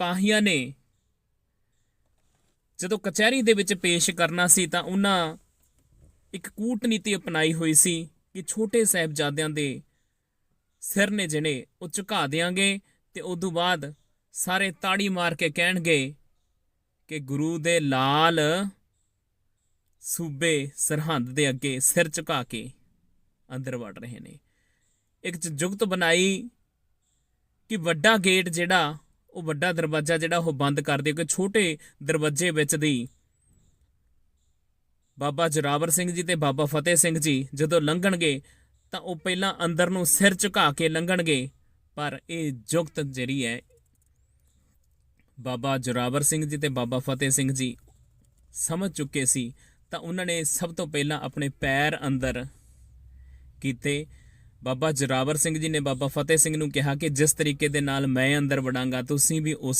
ਸਿਪਾਹੀਆਂ ਨੇ। ਜਦੋਂ ਕਚਹਿਰੀ ਦੇ ਵਿੱਚ ਪੇਸ਼ ਕਰਨਾ ਸੀ ਤਾਂ ਉਹਨਾਂ ਇੱਕ ਕੂਟਨੀਤੀ ਅਪਣਾਈ ਹੋਈ ਸੀ ਕਿ ਛੋਟੇ ਸਾਹਿਬਜ਼ਾਦਿਆਂ ਦੇ ਸਿਰ ਨੇ ਜਿਹੜੇ ਉਹ ਝੁਕਾ ਦੇਾਂਗੇ ਤੇ ਉਸ ਤੋਂ ਬਾਅਦ ਸਾਰੇ ਤਾੜੀ ਮਾਰ ਕੇ ਕਹਿਣਗੇ ਕਿ ਗੁਰੂ ਦੇ ਲਾਲ ਸੂਬੇ ਸਰਹੰਦ ਦੇ ਅੱਗੇ ਸਿਰ ਝੁਕਾ ਕੇ ਅੰਦਰ ਵੜ ਰਹੇ ਨੇ। ਇੱਕ ਜੁਗਤ ਬਣਾਈ ਕਿ ਵੱਡਾ ਗੇਟ ਜਿਹੜਾ ਉਹ ਵੱਡਾ ਦਰਵਾਜ਼ਾ ਜਿਹੜਾ ਉਹ ਬੰਦ ਕਰ ਦਿਓ ਕਿ ਛੋਟੇ ਦਰਵਾਜ਼ੇ ਵਿੱਚ ਦੀ। ਬਾਬਾ ਜਰਾਵਰ ਸਿੰਘ ਜੀ ਤੇ ਬਾਬਾ ਫਤਿਹ ਸਿੰਘ ਜੀ ਜਦੋਂ ਲੰਘਣਗੇ ਤਾਂ ਉਹ ਪਹਿਲਾਂ ਅੰਦਰ ਨੂੰ ਸਿਰ ਝੁਕਾ ਕੇ ਲੰਘਣਗੇ, ਪਰ ਇਹ ਜੁਗਤ ਜਿਹੜੀ ਹੈ, ਬਾਬਾ ਜਰਾਵਰ ਸਿੰਘ ਜੀ ਤੇ ਬਾਬਾ ਫਤਿਹ ਸਿੰਘ ਜੀ ਸਮਝ ਚੁੱਕੇ ਸੀ ਤਾਂ ਉਹਨਾਂ ਨੇ ਸਭ ਤੋਂ ਪਹਿਲਾਂ ਆਪਣੇ ਪੈਰ ਅੰਦਰ ਕੀਤੇ ਬਾਬਾ ਜਰਾਵਰ ਸਿੰਘ ਜੀ ਨੇ ਬਾਬਾ ਫਤਿਹ ਸਿੰਘ ਨੂੰ ਕਿਹਾ ਕਿ ਜਿਸ ਤਰੀਕੇ ਦੇ ਨਾਲ ਮੈਂ ਅੰਦਰ ਵੜਾਂਗਾ, ਤੁਸੀਂ ਵੀ ਉਸ